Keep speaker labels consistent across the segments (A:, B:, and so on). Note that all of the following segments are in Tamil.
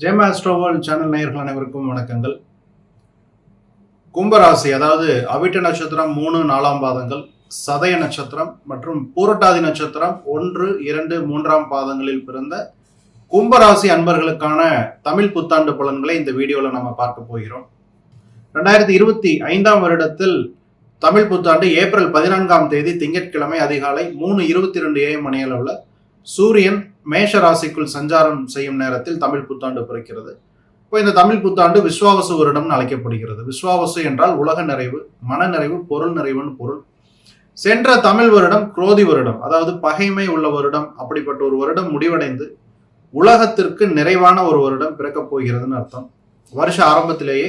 A: ஜெயம் ஆஸ்ட்ரோவல் சேனல் நேயர்கள் அனைவருக்கும் வணக்கங்கள். கும்பராசி அதாவது அவிட்ட நட்சத்திரம் மூணு நாலாம் பாதங்கள் சதய நட்சத்திரம் மற்றும் பூரட்டாதி நட்சத்திரம் ஒன்று இரண்டு மூன்றாம் பாதங்களில் பிறந்த கும்பராசி அன்பர்களுக்கான தமிழ் புத்தாண்டு பலன்களை இந்த வீடியோவில் நம்ம பார்க்க போகிறோம். ரெண்டாயிரத்தி இருபத்தி ஐந்தாம் வருடத்தில் தமிழ் புத்தாண்டு ஏப்ரல் பதினான்காம் தேதி திங்கட்கிழமை அதிகாலை மூணு இருபத்தி ரெண்டு ஏஎம் மணியளவில் சூரியன் மேஷ ராசிக்குள் சஞ்சாரம் செய்யும் நேரத்தில் தமிழ் புத்தாண்டு பிறக்கிறது. இப்போ இந்த தமிழ் புத்தாண்டு விஸ்வாவசு வருடம்னு அழைக்கப்படுகிறது. விஸ்வாவசு என்றால் உலக நிறைவு மன நிறைவு பொருள் நிறைவுன்னு பொருள். சென்ற தமிழ் வருடம் குரோதி வருடம் அதாவது பகைமை உள்ள வருடம் அப்படிப்பட்ட ஒரு வருடம் முடிவடைந்து உலகத்திற்கு நிறைவான ஒரு வருடம் பிறக்கப் போகிறதுன்னு அர்த்தம். வருஷ ஆரம்பத்திலேயே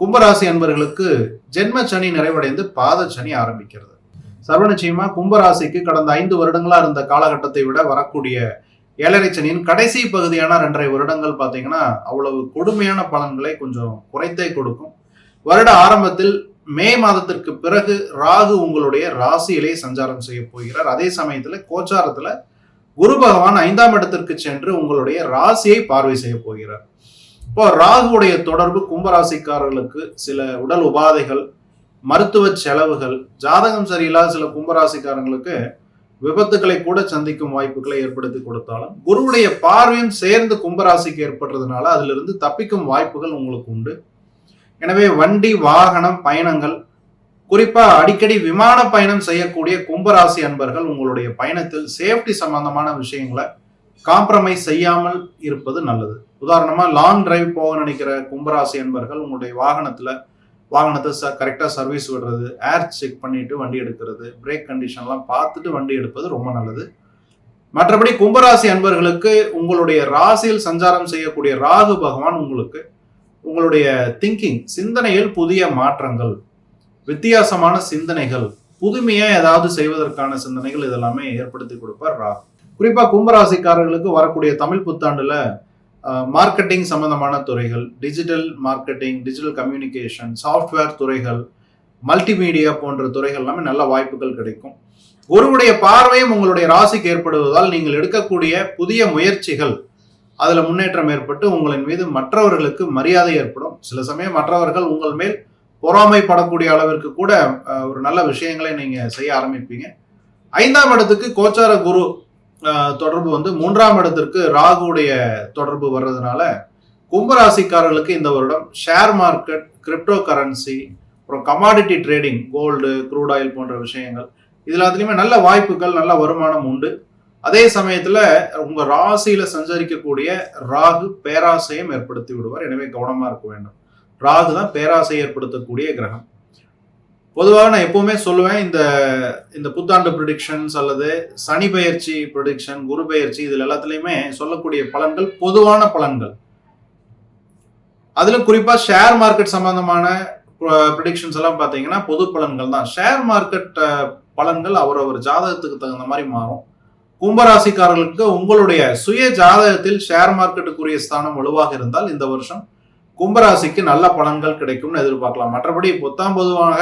A: கும்பராசி அன்பர்களுக்கு ஜென்ம சனி நிறைவடைந்து பாத சனி ஆரம்பிக்கிறது. சர்வ நிச்சயமா கும்பராசிக்கு கடந்த ஐந்து வருடங்களா இருந்த காலகட்டத்தை விட வரக்கூடிய ஏழரை சனியின் கடைசி பகுதியான ரெண்டரை வருடங்கள் பார்த்தீங்கன்னா அவ்வளவு கொடுமையான பலன்களை கொஞ்சம் குறைத்தே கொடுக்கும். வருட ஆரம்பத்தில் மே மாதத்திற்கு பிறகு ராகு உங்களுடைய ராசியிலே சஞ்சாரம் செய்ய போகிறார். அதே சமயத்தில் கோச்சாரத்தில் குரு பகவான் ஐந்தாம் இடத்திற்கு சென்று உங்களுடைய ராசியை பார்வை செய்ய போகிறார். இப்போ ராகுவுடைய தொடர்பு கும்பராசிக்காரர்களுக்கு சில உடல் உபாதைகள் மருத்துவ செலவுகள் ஜாதகம் சரியில்லாத சில கும்பராசிக்காரங்களுக்கு விபத்துக்களை கூட சந்திக்கும் வாய்ப்புகளை ஏற்படுத்தி கொடுத்தாலும் குருவுடைய பார்வையும் சேர்ந்து கும்பராசிக்கு ஏற்படுறதுனால அதிலிருந்து தப்பிக்கும் வாய்ப்புகள் உங்களுக்கு உண்டு. எனவே வண்டி வாகனம் பயணங்கள் குறிப்பா அடிக்கடி விமான பயணம் செய்யக்கூடிய கும்பராசி அன்பர்கள் உங்களுடைய பயணத்தில் சேஃப்டி சம்பந்தமான விஷயங்களை காம்ப்ரமைஸ் செய்யாமல் இருப்பது நல்லது. உதாரணமா லாங் டிரைவ் போக நினைக்கிற கும்பராசி அன்பர்கள் உங்களுடைய வாகனத்துல வாகனத்தை ச கரெக்டாக சர்வீஸ் விடுறது ஏர் செக் பண்ணிட்டு வண்டி எடுக்கிறது பிரேக் கண்டிஷன்லாம் பார்த்துட்டு வண்டி எடுப்பது ரொம்ப நல்லது. மற்றபடி கும்பராசி அன்பர்களுக்கு உங்களுடைய ராசியில் சஞ்சாரம் செய்யக்கூடிய ராகு பகவான் உங்களுக்கு உங்களுடைய திங்கிங் சிந்தனையில் புதிய மாற்றங்கள் வித்தியாசமான சிந்தனைகள் புதுமையாக ஏதாவது செய்வதற்கான சிந்தனைகள் இதெல்லாமே ஏற்படுத்தி கொடுப்பார் ராகு. குறிப்பாக கும்பராசிக்காரர்களுக்கு வரக்கூடிய தமிழ் புத்தாண்டில் மார்க்கெட்டிங் சம்பந்தமான துறைகள் digital marketing digital communication software துறைகள் மல்டிமீடியா போன்ற துறைகள் எல்லாமே நல்ல வாய்ப்புகள் கிடைக்கும். குருவுடைய பார்வையும் உங்களுடைய ராசிக்கு ஏற்படுவதால் நீங்கள் எடுக்கக்கூடிய புதிய முயற்சிகள் அதில் முன்னேற்றம் ஏற்பட்டு உங்களின் மீது மற்றவர்களுக்கு மரியாதை ஏற்படும். சில சமயம் மற்றவர்கள் உங்கள் மேல் பொறாமைப்படக்கூடிய அளவிற்கு கூட ஒரு நல்ல விஷயங்களை நீங்கள் செய்ய ஆரம்பிப்பீங்க. ஐந்தாம் இடத்துக்கு கோச்சார குரு தொடர்பு வந்து மூன்றாம் இடத்திற்கு ராகுடைய தொடர்பு வர்றதுனால கும்பராசிக்காரர்களுக்கு இந்த வருடம் ஷேர் மார்க்கெட் கிரிப்டோ கரன்சி அப்புறம் commodity trading gold crude oil போன்ற விஷயங்கள். இது எல்லாத்துலேயுமே நல்ல வாய்ப்புகள் நல்ல வருமானம் உண்டு. அதே சமயத்தில் உங்கள் ராசியில் சஞ்சரிக்கக்கூடிய ராகு பேராசையும் ஏற்படுத்தி விடுவார். எனவே கவனமாக இருக்க வேண்டும். ராகு தான் பேராசை ஏற்படுத்தக்கூடிய கிரகம். பொதுவாக நான் எப்பவுமே சொல்லுவேன் இந்த இந்த புத்தாண்டு ப்ரிடிக்ஷன்ஸ் அல்லது சனி பயிற்சி ப்ரிடிக்ஷன் குரு பயிற்சி இதில் எல்லாத்துலேயுமே சொல்லக்கூடிய பலன்கள் பொதுவான பலன்கள். அதில் குறிப்பாக ஷேர் மார்க்கெட் சம்பந்தமான ப்ரிடிக்ஷன்ஸ் எல்லாம் பார்த்தீங்கன்னா பொது பலன்கள் தான். ஷேர் மார்க்கெட் பலன்கள் அவரவர் ஜாதகத்துக்கு தகுந்த மாதிரி மாறும். கும்பராசிக்காரர்களுக்கு உங்களுடைய சுய ஜாதகத்தில் ஷேர் மார்க்கெட்டுக்குரிய ஸ்தானம் வலுவாக இருந்தால் இந்த வருஷம் கும்பராசிக்கு நல்ல பலன்கள் கிடைக்கும்னு எதிர்பார்க்கலாம். மற்றபடி பொத்தாம் பொதுவாக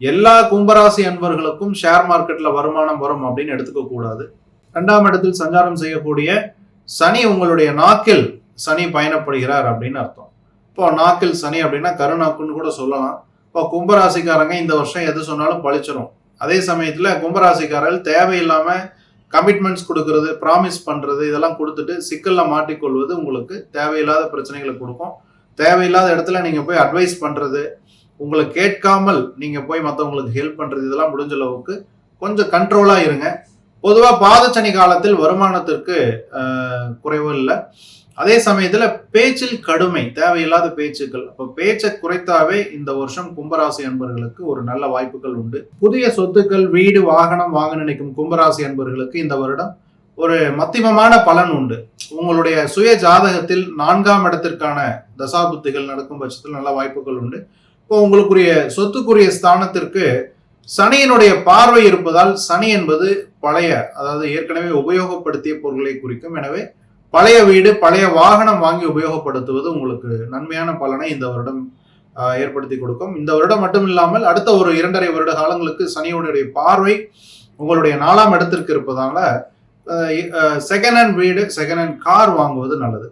A: எல்லா கும்பராசி அன்பர்களுக்கும் ஷேர் மார்க்கெட்ல வருமானம் வரும் அப்படின்னு எடுத்துக்க கூடாது. ரெண்டாம் இடத்தில் சஞ்சாரம் செய்யக்கூடிய சனி உங்களுடைய நாக்கில் சனி பயணப்படுகிறார் அப்படின்னு அர்த்தம். இப்போ நாக்கில் சனி அப்படின்னா கருநாக்குன்னு கூட சொல்லலாம். இப்போ கும்பராசிக்காரங்க இந்த வருஷம் எது சொன்னாலும் பழிச்சிடும் அதே சமயத்தில் கும்பராசிக்காரர்கள் தேவையில்லாம கமிட்மெண்ட்ஸ் கொடுக்கறது ப்ராமிஸ் பண்றது இதெல்லாம் கொடுத்துட்டு சிக்கல்ல மாட்டிக்கொள்வது உங்களுக்கு தேவையில்லாத பிரச்சனைகளை கொடுக்கும். தேவையில்லாத இடத்துல நீங்க போய் அட்வைஸ் பண்றது உங்களை கேட்காமல் நீங்கள் போய் மற்றவங்களுக்கு ஹெல்ப் பண்ணுறது இதெல்லாம் முடிஞ்ச அளவுக்கு கொஞ்சம் கண்ட்ரோலாக இருங்க. பொதுவாக பாதச்சனி காலத்தில் வருமானத்திற்கு குறைவு இல்லை. அதே சமயத்தில் பேச்சில் கடுமை தேவையில்லாத பேச்சுக்கள். அப்போ பேச்சை குறைத்தாவே இந்த வருஷம் கும்பராசி அன்பர்களுக்கு ஒரு நல்ல வாய்ப்புகள் உண்டு. புதிய சொத்துக்கள் வீடு வாகனம் வாங்க நினைக்கும் கும்பராசி அன்பர்களுக்கு இந்த வருடம் ஒரு மத்தியமமான பலன் உண்டு. உங்களுடைய சுய ஜாதகத்தில் நான்காம் இடத்திற்கான தசாபுத்திகள் நடக்கும் பட்சத்தில் நல்ல வாய்ப்புகள் உண்டு. இப்போ உங்களுக்குரிய சொத்துக்குரிய ஸ்தானத்திற்கு சனியினுடைய பார்வை இருப்பதால் சனி என்பது பழைய அதாவது ஏற்கனவே உபயோகப்படுத்திய பொருட்களை குறிக்கும். எனவே பழைய வீடு பழைய வாகனம் வாங்கி உபயோகப்படுத்துவது உங்களுக்கு நன்மையான பலனை இந்த வருடம் ஏற்படுத்தி கொடுக்கும். இந்த வருடம் மட்டும் இல்லாமல் அடுத்த ஒரு இரண்டரை வருட காலங்களுக்கு சனியுடைய பார்வை உங்களுடைய நாலாம் இடத்திற்கு இருப்பதால செகண்ட் ஹேண்ட் வீடு செகண்ட் ஹேண்ட் கார் வாங்குவது நல்லது.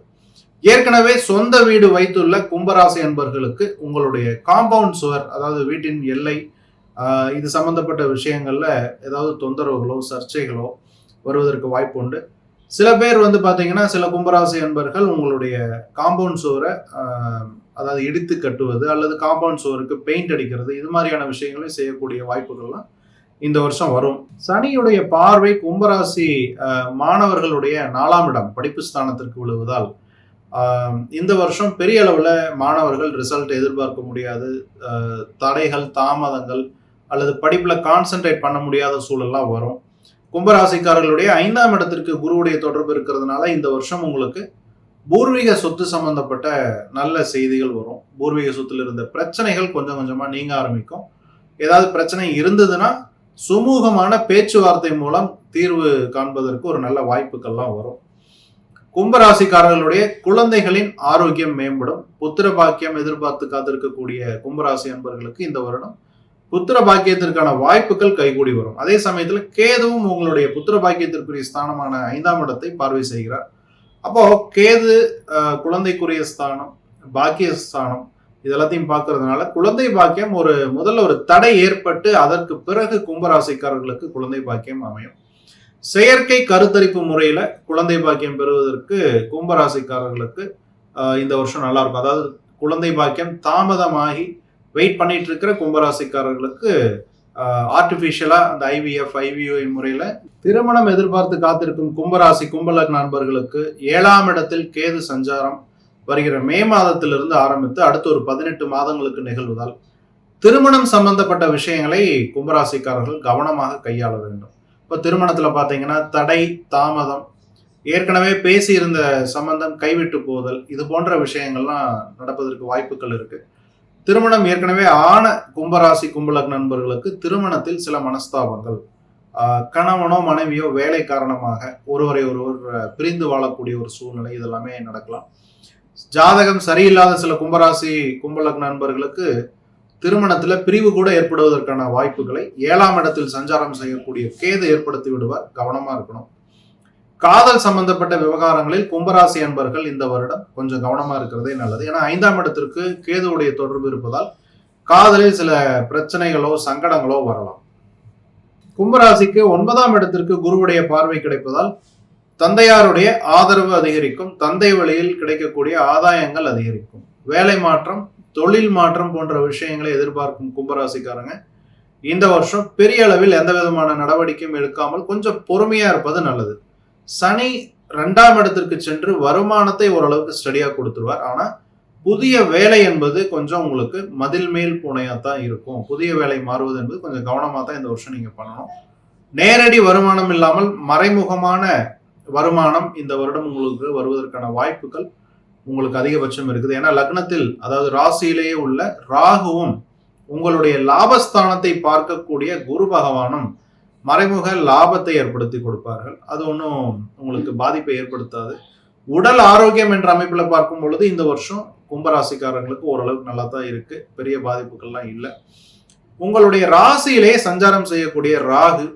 A: ஏற்கனவே சொந்த வீடு வைத்துள்ள கும்பராசி அன்பர்களுக்கு உங்களுடைய காம்பவுண்ட் சுவர் அதாவது வீட்டின் எல்லை இது சம்பந்தப்பட்ட விஷயங்கள்ல ஏதாவது தொந்தரவுகளோ சர்ச்சைகளோ வருவதற்கு வாய்ப்பு உண்டு. சில பேர் வந்து பார்த்தீங்கன்னா சில கும்பராசி அன்பர்கள் உங்களுடைய காம்பவுண்ட் சுவரை அதாவது இடித்து கட்டுவது அல்லது காம்பவுண்ட் சுவருக்கு பெயிண்ட் அடிக்கிறது இது மாதிரியான விஷயங்களையும் செய்யக்கூடிய வாய்ப்புகள்லாம் இந்த வருஷம் வரும். சனியுடைய பார்வை கும்பராசி மாணவர்களுடைய நாலாம் இடம் படிப்பு ஸ்தானத்திற்கு விழுவதால் இந்த வருஷம் பெரிய அளவில் மாணவர்கள் ரிசல்ட் எதிர்பார்க்க முடியாது. தடைகள் தாமதங்கள் அல்லது படிப்பில் கான்சென்ட்ரேட் பண்ண முடியாத சூழல்லாம் வரும். கும்பராசிக்காரர்களுடைய ஐந்தாம் இடத்திற்கு குருவுடைய தொடர்பு இருக்கிறதுனால இந்த வருஷம் உங்களுக்கு பூர்வீக சொத்து சம்பந்தப்பட்ட நல்ல செய்திகள் வரும். பூர்வீக சொத்தில் இருந்த பிரச்சனைகள் கொஞ்சம் கொஞ்சமாக நீங்க ஆரம்பிக்கும். ஏதாவது பிரச்சனை இருந்ததுன்னா சுமூகமான பேச்சுவார்த்தை மூலம் தீர்வு காண்பதற்கு ஒரு நல்ல வாய்ப்புகள்லாம் வரும். கும்பராசிக்காரர்களுடைய குழந்தைகளின் ஆரோக்கியம் மேம்படும். புத்திர பாக்கியம் எதிர்பார்த்து காத்திருக்கக்கூடிய கும்பராசி அன்பர்களுக்கு இந்த வருடம் புத்திர பாக்கியத்திற்கான வாய்ப்புகள் கைகூடி வரும். அதே சமயத்துல கேதுவும் உங்களுடைய புத்திர பாக்கியத்திற்குரிய ஸ்தானமான ஐந்தாம் இடத்தை பார்வை செய்கிறார். அப்போ கேது குழந்தைக்குரிய ஸ்தானம் பாக்கிய ஸ்தானம் இதெல்லாத்தையும் பார்க்கறதுனால குழந்தை பாக்கியம் ஒரு முதல்ல ஒரு தடை ஏற்பட்டு அதற்கு பிறகு கும்பராசிக்காரர்களுக்கு குழந்தை பாக்கியம் அமையும். செயற்கை கருத்தரிப்பு முறையில் குழந்தை பாக்கியம் பெறுவதற்கு கும்பராசிக்காரர்களுக்கு இந்த வருஷம் நல்லா இருக்கும். அதாவது குழந்தை பாக்கியம் தாமதமாகி வெயிட் பண்ணிட்டு இருக்கிற கும்பராசிக்காரர்களுக்கு ஆர்டிஃபிஷியலா அந்த ஐவிஎஃப் ஐவிஓ முறையில திருமணம் எதிர்பார்த்து காத்திருக்கும் கும்பராசி கும்பலக் நண்பர்களுக்கு ஏழாம் இடத்தில் கேது சஞ்சாரம் வருகிற மே மாதத்திலிருந்து ஆரம்பித்து அடுத்த ஒரு பதினெட்டு மாதங்களுக்கு நிகழ்வதால் திருமணம் சம்பந்தப்பட்ட விஷயங்களை கும்பராசிக்காரர்கள் கவனமாக கையாள வேண்டும். இப்போ திருமணத்தில் பார்த்தீங்கன்னா தடை தாமதம் ஏற்கனவே பேசியிருந்த சம்பந்தம் கைவிட்டு போதல் இது போன்ற விஷயங்கள்லாம் நடப்பதற்கு வாய்ப்புகள் இருக்கு. திருமணம் ஏற்கனவே ஆன கும்பராசி கும்பலக் நண்பர்களுக்கு திருமணத்தில் சில மனஸ்தாபங்கள். கணவனோ மனைவியோ வேலை காரணமாக ஒருவரை ஒருவர் பிரிந்து வாழக்கூடிய ஒரு சூழ்நிலை இதெல்லாமே நடக்கலாம். ஜாதகம் சரியில்லாத சில கும்பராசி கும்பலக் நண்பர்களுக்கு திருமணத்துல பிரிவு கூட ஏற்படுவதற்கான வாய்ப்புகளை ஏழாம் இடத்தில் சஞ்சாரம் செய்யக்கூடிய கேது ஏற்படுத்தி விடுவார். கவனமா இருக்கணும். காதல் சம்பந்தப்பட்ட விவகாரங்களில் கும்பராசி அன்பர்கள் இந்த வருடம் கொஞ்சம் கவனமா இருக்கிறதே நல்லது. ஏன்னா ஐந்தாம் இடத்திற்கு கேதுவுடைய தொடர்பு இருப்பதால் காதலில் சில பிரச்சனைகளோ சங்கடங்களோ வரலாம். கும்பராசிக்கு ஒன்பதாம் இடத்திற்கு குருவுடைய பார்வை கிடைப்பதால் தந்தையாருடைய ஆதரவு அதிகரிக்கும். தந்தை வழியில் கிடைக்கக்கூடிய ஆதாயங்கள் அதிகரிக்கும். வேலை மாற்றம் தொழில் மாற்றம் போன்ற விஷயங்களை எதிர்பார்க்கும் கும்பராசிக்காரங்க இந்த வருஷம் பெரிய அளவில் எந்த விதமான நடவடிக்கையும் எடுக்காமல் கொஞ்சம் பொறுமையா இருப்பது நல்லது. சனி ரெண்டாம் இடத்திற்கு சென்று வருமானத்தை ஓரளவுக்கு ஸ்டடியா கொடுத்துருவார். ஆனா புதிய வேலை என்பது கொஞ்சம் உங்களுக்கு மதில் மேல் பூனையாக தான் இருக்கும். புதிய வேலை மாறுவது என்பது கொஞ்சம் கவனமா தான் இந்த வருஷம் நீங்க பண்ணணும். நேரடி வருமானம் இல்லாமல் மறைமுகமான வருமானம் இந்த வருடம் உங்களுக்கு வருவதற்கான வாய்ப்புகள் உங்களுக்கு அதிகபட்சம் இருக்குது. ஏன்னா லக்னத்தில் அதாவது ராசியிலேயே உள்ள ராகுவும் உங்களுடைய லாபஸ்தானத்தை பார்க்கக்கூடிய குரு பகவானும் மறைமுக லாபத்தை ஏற்படுத்தி கொடுப்பார்கள். அது ஒன்றும் உங்களுக்கு பாதிப்பை ஏற்படுத்தாது. உடல் ஆரோக்கியம் என்ற அமைப்பில் பார்க்கும் பொழுது இந்த வருஷம் கும்பராசிக்காரங்களுக்கு ஓரளவுக்கு நல்லா தான் இருக்கு. பெரிய பாதிப்புகள்லாம் இல்லை. உங்களுடைய ராசியிலே சஞ்சாரம் செய்யக்கூடிய ராகு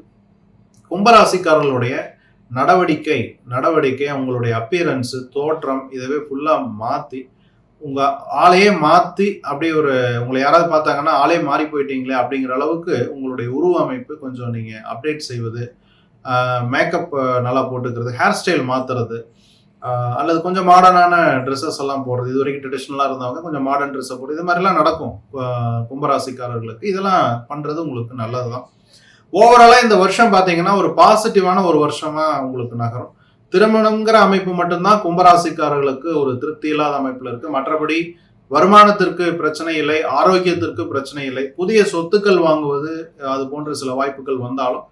A: கும்பராசிக்காரர்களுடைய நடவடிக்கை நடவடிக்கை உங்களுடைய அப்பியரன்ஸு தோற்றம் இதவே ஃபுல்லாக மாற்றி உங்கள் ஆளையே மாற்றி அப்படியே ஒரு உங்களை யாராவது பார்த்தாங்கன்னா ஆளே மாறி போயிட்டீங்களே அப்படிங்கிற அளவுக்கு உங்களுடைய உருவ அமைப்பு கொஞ்சம் நீங்கள் அப்டேட் செய்வது மேக்கப் நல்லா போட்டுக்கிறது ஹேர் ஸ்டைல் மாற்றுறது அல்லது கொஞ்சம் மாடர்னான ட்ரெஸ்ஸஸ் எல்லாம் போடுறது இது வரைக்கும் ட்ரெடிஷ்னலாக இருந்தவங்க கொஞ்சம் மாடர்ன் ட்ரெஸ்ஸை போடுறது இது மாதிரிலாம் நடக்கும் கும்பராசிக்காரர்களுக்கு. இதெல்லாம் பண்ணுறது உங்களுக்கு நல்லது தான் ஓவராலாக இந்த வருஷம் பார்த்தீங்கன்னா ஒரு பாசிட்டிவான ஒரு வருஷமாக உங்களுக்கு நகரும். திருமணங்கிற அமைப்பு மட்டும்தான் கும்பராசிக்காரர்களுக்கு ஒரு திருப்தி இல்லாத அமைப்பில் இருக்குது மற்றபடி வருமானத்திற்கு பிரச்சனை இல்லை ஆரோக்கியத்திற்கு பிரச்சனை இல்லை. புதிய சொத்துக்கள் வாங்குவது அது போன்ற சில வாய்ப்புகள் வந்தாலும்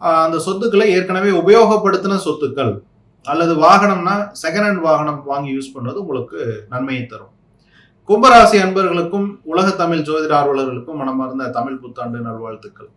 A: அந்த சொத்துக்களை ஏற்கனவே உபயோகப்படுத்தின சொத்துக்கள் அல்லது வாகனம்னா செகண்ட் ஹேண்ட் வாகனம் வாங்கி யூஸ் பண்ணுறது உங்களுக்கு நன்மையை தரும். கும்பராசி அன்பர்களுக்கும் உலக தமிழ் ஜோதிட ஆர்வலர்களுக்கும் மனமார்ந்த தமிழ் புத்தாண்டு நல்வாழ்த்துக்கள்.